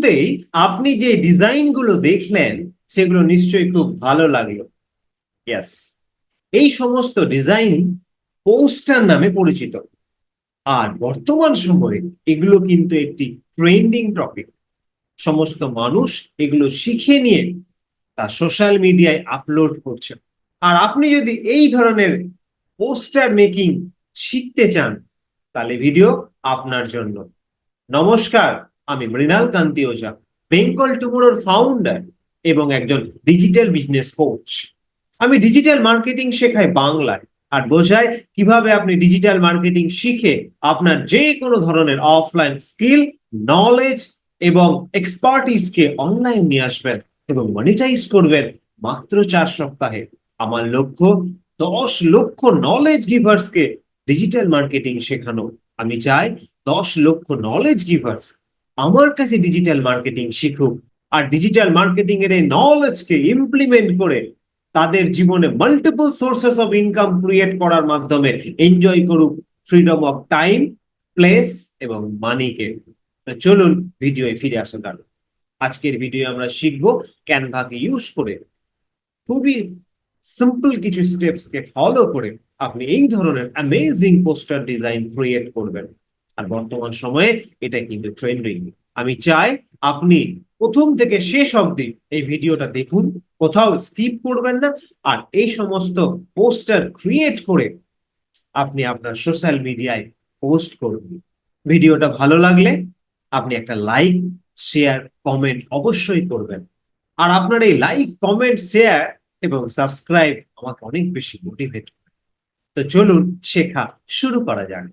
শুরুতেই আপনি যে ডিজাইনগুলো দেখলেন, সেগুলো নিশ্চয়ই খুব ভালো লাগল। ইয়াস এই সমস্ত ডিজাইন পোস্টার নামে পরিচিত। আর বর্তমান সময়ে এগুলো কিন্তু একটি ট্রেন্ডিং টপিক। সমস্ত মানুষ এগুলো শিখে নিয়ে তা সোশ্যাল মিডিয়ায় আপলোড করছে। আর আপনি যদি এই ধরনের পোস্টার মেকিং শিখতে চান, তাহলে ভিডিও আপনার জন্য। নমস্কার। আমি মৃণাল কান্তি ওঝা, বেঙ্গল টুমোরোর ফাউন্ডার এবং একজন ডিজিটাল বিজনেস কোচ আমি ডিজিটাল মার্কেটিং শেখাই বাংলায় আর বোঝাই কীভাবে আপনি ডিজিটাল মার্কেটিং শিখে আপনার যে কোনো ধরনের অফলাইন স্কিল নলেজ এবং এক্সপার্টিসকে অনলাইন নিয়ে আসবেন এবং মনিটাইজ করবেন মাত্র চার সপ্তাহে। আমার লক্ষ্য, দশ লক্ষ নলেজ গিভার্সকে ডিজিটাল মার্কেটিং শেখানো। আমি চাই দশ লক্ষ নলেজ গিভার্স আমার কাছে ডিজিটাল মার্কেটিং শিখুক আর ডিজিটাল মার্কেটিং এর এই নলেজকে ইমপ্লিমেন্ট করে তাদের জীবনে multiple sources of income create করার মাধ্যমে এনজয় করুক ফ্রিডম অফ টাইম প্লেস এবং মানিকে চলুন ভিডিওয়ে ফিরে আসা গেল আজকের ভিডিও আমরা শিখব ক্যানভাকে ইউজ করে খুবই সিম্পল কিছু স্টেপসকে ফলো করে আপনি এই ধরনের অ্যামেজিং পোস্টার ডিজাইন ক্রিয়েট করবেন। আর বর্তমান সময়ে এটা কিন্তু ট্রেন্ডিং আমি চাই আপনি প্রথম থেকে শেষ অবধি এই ভিডিওটা দেখুন, কোথাও স্কিপ করবেন না, আর এই সমস্ত পোস্টার ক্রিয়েট করে আপনি আপনার সোশ্যাল মিডিয়ায় পোস্ট করুন। ভিডিওটা ভালো লাগলে আপনি একটা লাইক শেয়ার কমেন্ট অবশ্যই করবেন। আর আপনার এই লাইক কমেন্ট শেয়ার এবং সাবস্ক্রাইব আমাকে অনেক বেশি মোটিভেট করে। তো চলুন শেখা শুরু করা যাক।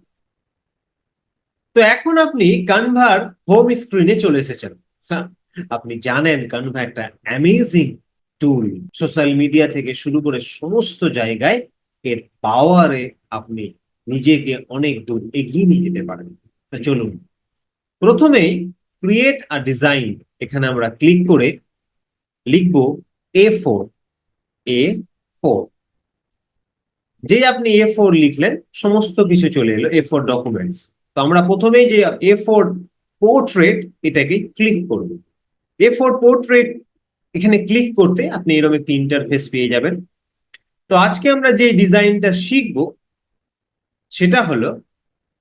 তো এখন আপনি কানভার হোম স্ক্রিনে চলে এসেছেন। হ্যাঁ, আপনি জানেন কানভা একটা অ্যামেজিং টুল সোশ্যাল মিডিয়া থেকে শুরু করে সমস্ত জায়গায় এর পাওয়ারে আপনি নিজেকে অনেক দূর এগিয়ে নিয়ে যেতে পারেন। চলুন। প্রথমেই ক্রিয়েট আ ডিজাইন এখানে আমরা ক্লিক করে লিখব এ ফোর এ ফোর যে আপনি এ ফোর লিখলেন সমস্ত কিছু চলে এলো এ ফোর ডকুমেন্টস তো আমরা প্রথমেই যে এ ফোর পোর্ট্রেট এটাকে ক্লিক করব। এ ফোর পোর্ট্রেট এখানে ক্লিক করতে আপনি এরকম একটি ইন্টারফেস পেয়ে যাবেন। তো আজকে আমরা যে ডিজাইনটা শিখব, সেটা হলো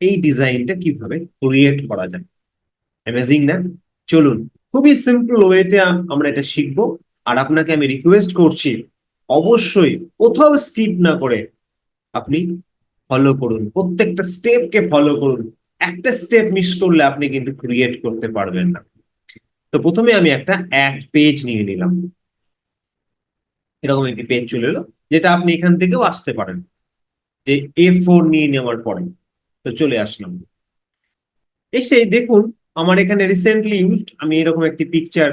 এই ডিজাইনটা কীভাবে ক্রিয়েট করা যায়। অ্যামেজিং না? চলুন, খুবই সিম্পল ওয়েতে আমরা এটা শিখব। আর আপনাকে আমি রিকোয়েস্ট করছি, অবশ্যই কোথাও স্কিপ না করে আপনি ফলো করুন। প্রত্যেকটা স্টেপকে ফলো করুন। একটা স্টেপ মিস করলে আপনি কিন্তু ক্রিয়েট করতে পারবেন না। তো প্রথমে আমি একটা অ্যাড পেজ নিয়ে নিলাম। এরকম একটি পেজ চলে এলো, যেটা আপনি এখান থেকেও আসতে পারেন। যে এ ফোর নিয়ে নেওয়ার পরে। তো চলে আসলাম। এসে দেখুন, আমার এখানে রিসেন্টলি ইউজড আমি এরকম একটি পিকচার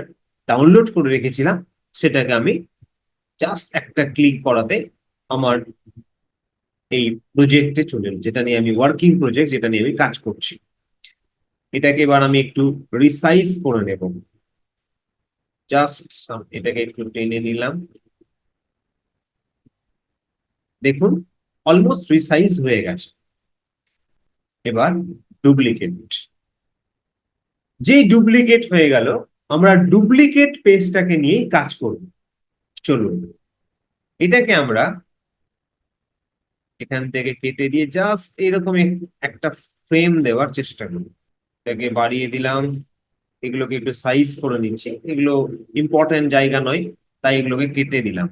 ডাউনলোড করে রেখেছিলাম। সেটাকে আমি জাস্ট একটা ক্লিক করাতে আমার এই প্রজেক্টে চলে এলো, যেটা নিয়ে আমি ওয়ার্কিং প্রজেক্ট যেটা নিয়ে আমি কাজ করছি। এটাকে এবার আমি একটু রিসাইজ করে নেব। জাস্ট এটাকে একটু টেনে নিলাম। দেখুন অলমোস্ট রিসাইজ হয়ে গেছে। এবার ডুপ্লিকেট যে ডুপ্লিকেট হয়ে গেল, আমরা ডুপ্লিকেট পেজটাকে নিয়ে কাজ করব। চলুন, এটাকে আমরা এখান থেকে কেটে দিয়ে জাস্ট এরকম একটা ফ্রেম দেওয়ার চেষ্টা করি। এটাকে বাড়িয়ে দিলাম, এগুলোকে একটু সাইজ করে নিচ্ছি। এগুলো ইম্পর্টেন্ট জায়গা নয়, তাই এগুলোকে কেটে দিলাম।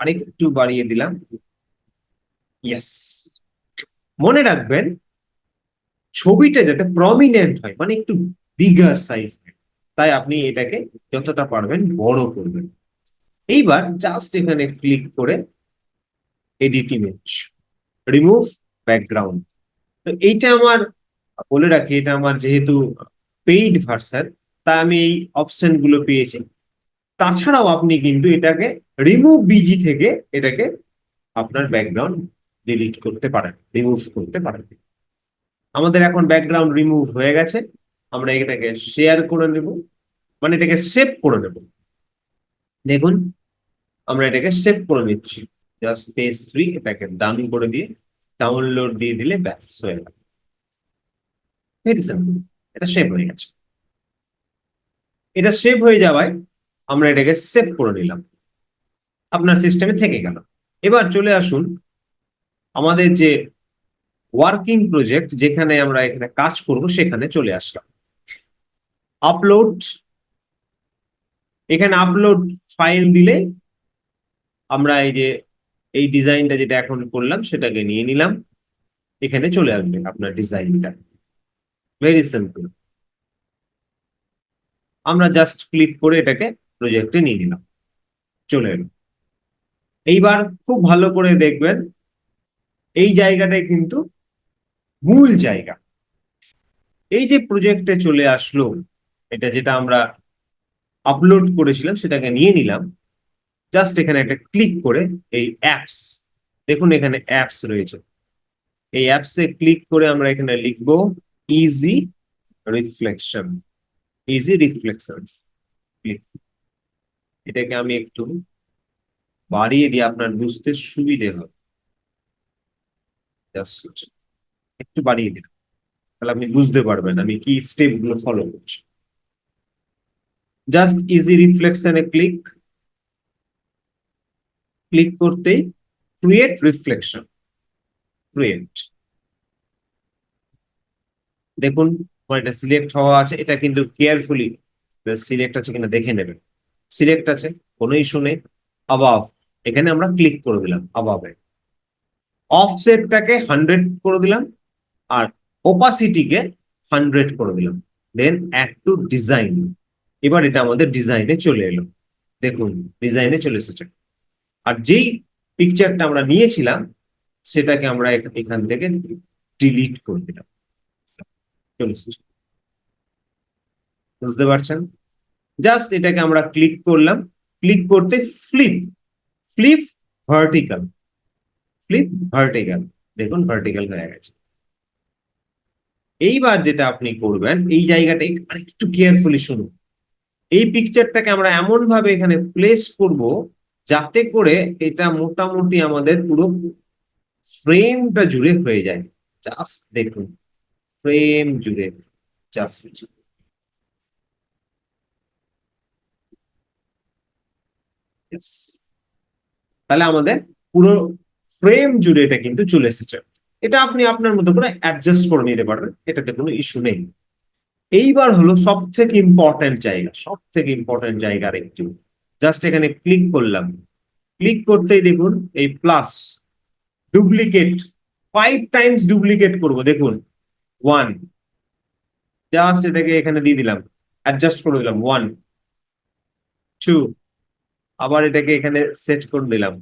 আরেকটু বাড়িয়ে দিলাম। ইয়েস মনে রাখবেন, ছবিটা যাতে প্রমিনেন্ট হয় মানে একটু বিগার সাইজ তাই আপনি এটাকে যতটা পারবেন বড় করবেন। এইবার জাস্ট এখানে ক্লিক করে এডিট ইমেজ রিমুভ ব্যাকগ্রাউন্ড তো এইটা আমার, বলে রাখি, এটা আমার যেহেতু পেইড ভার্সন তাই আমি এই অপশনগুলো পেয়েছি। তাছাড়াও আপনি কিন্তু এটাকে রিমুভ বিজি থেকে এটাকে আপনার ব্যাকগ্রাউন্ড ডিলিট করতে পারেন রিমুভ করতে পারেন। আমাদের এখন ব্যাকগ্রাউন্ড রিমুভ হয়ে গেছে, আমরা এটাকে শেয়ার করে নেব মানে এটাকে সেভ করে নেব। দেখুন, আমরা এটাকে সেভ করে নিচ্ছি। জাস্ট পেজ থ্রি এটাকে ডান করে দিয়ে ডাউনলোড দিয়ে দিলে ব্যাস হয়ে গেল। এটা সেভ হয়ে গেছে। এটা সেভ হয়ে যাওয়ায় আমরা এটাকে সেভ করে নিলাম। আপনার সিস্টেমে থেকে গেল। এবার চলে আসুন আমাদের যে ওয়ার্কিং প্রজেক্ট যেখানে আমরা এখানে কাজ করব, সেখানে চলে আসলাম। আপলোড এখানে আপলোড ফাইল দিলে আমরা এই যে এই ডিজাইনটা যেটা এখন করলাম, সেটাকে নিয়ে নিলাম। এখানে চলে আসবে আপনার ডিজাইনটা। ভেরি সিম্পল আমরা জাস্ট ক্লিক করে এটাকে প্রজেক্টে নিয়ে নিলাম। চলে এলো। এইবার খুব ভালো করে দেখবেন, এই জায়গাটাই কিন্তু মূল জায়গা। এই যে প্রজেক্টে চলে আসলো, এটা যেটা আমরা আপলোড করেছিলাম, সেটাকে নিয়ে নিলাম। জাস্ট এখানে একটা ক্লিক করে এই অ্যাপস দেখুন এখানে অ্যাপস রয়েছে। এই অ্যাপসে ক্লিক করে আমরা এখানে লিখব ইজি রিফ্লেকশন ইজি রিফ্লেকশনস এটাকে আমি একটু বাড়িয়ে দিয়ে আপনার বুঝতে সুবিধে হবে। Just একটু বাড়িয়ে দিন। তাহলে আপনি বুঝতে পারবেন আমি কি স্টেপগুলো ফলো করছি। জাস্ট ইজি রিফ্লেকশনে ক্লিক ক্লিক করতেই ক্রিয়েট রিফ্লেকশন ক্রিয়েট দেখুন এটা সিলেক্ট হওয়া আছে, এটা কিন্তু কেয়ারফুলি সিলেক্ট আছে কিনা দেখে নেবেন। সিলেক্ট আছে, কোনো ইস্যু নেই আবাভ এখানে আমরা ক্লিক করে দিলাম আবাবে অফসেটটাকে হান্ড্রেড করে দিলাম, আর ওপাসিটিকে হান্ড্রেড করে দিলাম। দেন অ্যাড টু ডিজাইন এবার এটা আমাদের ডিজাইনে চলে এলো। দেখুন ডিজাইনে চলে এসেছে। আর যেই পিকচারটা আমরা নিয়েছিলাম, সেটাকে আমরা এখান থেকে ডিলিট করে দিলাম। বুঝতে পারছেন? জাস্ট এটাকে আমরা ক্লিক করলাম। ক্লিক করতে flip flip vertical flip vertical দেখুন ভার্টিক্যাল হয়ে গেছে। এইবার যেটা আপনি করবেন, এই জায়গাটা আরেকটু কেয়ারফুলি শুনুন। এই পিকচারটাকে আমরা এমন ভাবে এখানে প্লেস করব যাতে করে এটা মোটামুটি আমাদের পুরো ফ্রেমটা জুড়ে হয়ে যায়। জাস্ট দেখুন ফ্রেম জুড়ে জাস্ট তাহলে আমাদের পুরো ফ্রেম জুড়ে এটা কিন্তু চলে এসেছে। এটা আপনি আপনার মতো করে অ্যাডজাস্ট করে নিতে পারবেন, এটাতে কোনো ইস্যু নেই। এইবার হলো সব থেকে ইম্পর্টেন্ট জায়গা সব থেকে ইম্পর্টেন্ট জায়গার একটি। জাস্ট এখানে ক্লিক করলাম। ক্লিক করতেই দেখুন এই plus duplicate five times duplicate করব। দেখুন ওয়ান জাস্ট এটাকে এখানে দিয়ে দিলাম অ্যাডজাস্ট করে দিলাম ওয়ান টু আবার এটাকে এখানে সেট করে দিলাম।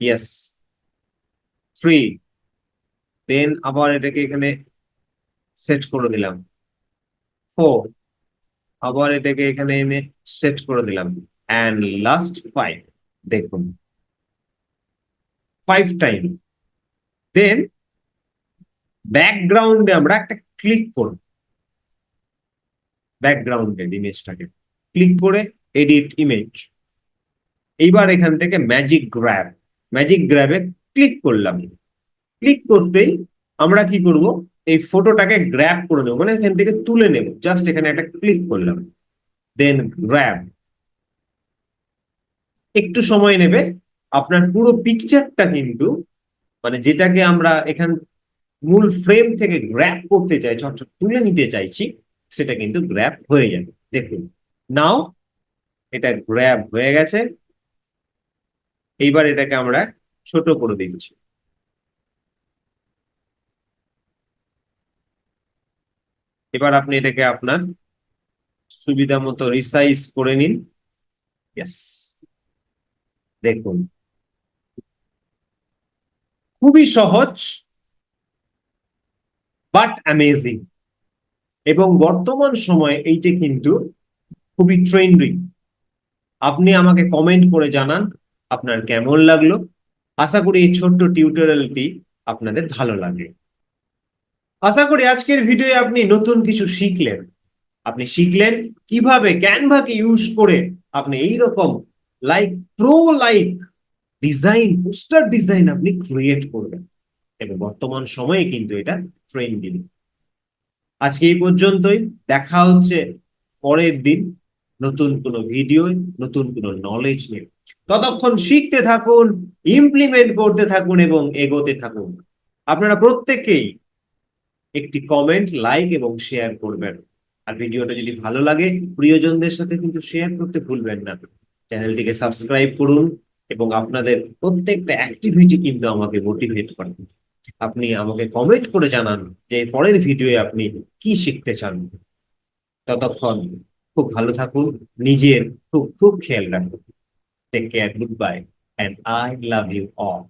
ইয়েস থ্রি দেন আবার এটাকে এখানে সেট করে দিলাম। ফোর আবার এটাকে এখানে এনে সেট করে দিলাম। অ্যান্ড লাস্ট ফাইভ দেখুন। ফাইভ টাইম দেন ব্যাকগ্রাউন্ডে আমরা একটা ক্লিক করব। ব্যাকগ্রাউন্ডের ইমেজটাকে ক্লিক করে এডিট ইমেজ এইবার এখান থেকে ম্যাজিক গ্র্যাব ম্যাজিক গ্র্যাবে ক্লিক করলাম। ক্লিক করতেই আমরা কি করব? এই ফটোটাকে গ্র্যাব করে নেব মানে এখান থেকে তুলে নেব। জাস্ট এখানে একটা ক্লিক করলাম। দেন গ্র্যাব একটু সময় নেবে। আপনার পুরো পিকচারটা কিন্তু মানে যেটাকে আমরা এখান, মূল ফ্রেম থেকে গ্র্যাব করতে চাইছি অর্থাৎ তুলে নিতে চাইছি, সেটা কিন্তু গ্র্যাব হয়ে যাবে। দেখুন নাও এটা গ্র্যাব হয়ে গেছে। এইবার এটাকে আমরা ছোট করে দিচ্ছি। এবার আপনি এটাকে আপনার সুবিধা মতো রিসাইজ করে নিন। দেখুন। খুবই সহজ বাট অ্যামেজিং এবং বর্তমান সময়ে এইটা কিন্তু খুবই ট্রেন্ডিং আপনি আমাকে কমেন্ট করে জানান আপনার কেমন লাগল। আশা করি এই ছোট্ট টিউটোরিয়ালটি আপনাদের ভালো লাগবে। আশা করি আজকের ভিডিওয়ে আপনি নতুন কিছু শিখলেন। আপনি শিখলেন কীভাবে ক্যানভাকে ইউজ করে আপনি এই রকম like pro like design poster design আপনি ক্রিয়েট করবেন। এবং বর্তমান সময়ে কিন্তু এটা ট্রেন্ডিং আজকে এই পর্যন্তই। দেখা হচ্ছে পরের দিন নতুন কোনো ভিডিও নতুন কোনো নলেজ নিয়ে। ততক্ষণ শিখতে থাকুন ইমপ্লিমেন্ট করতে থাকুন এবং এগোতে থাকুন। আপনারা প্রত্যেকেই একটি কমেন্ট লাইক এবং শেয়ার করবেন। আর ভিডিওটা যদি ভালো লাগে, প্রিয়জনদের সাথে কিন্তু শেয়ার করতে ভুলবেন না। চ্যানেলটিকে সাবস্ক্রাইব করুন এবং আপনাদের প্রত্যেকটা অ্যাক্টিভিটি কিন্তু আমাকে মোটিভেট করে। আপনি আমাকে কমেন্ট করে জানান যে পরের ভিডিওয়ে আপনি কি শিখতে চান। ততক্ষণ খুব ভালো থাকুন, নিজের খুব খুব খেয়াল রাখুন। Take care good bye and I love you all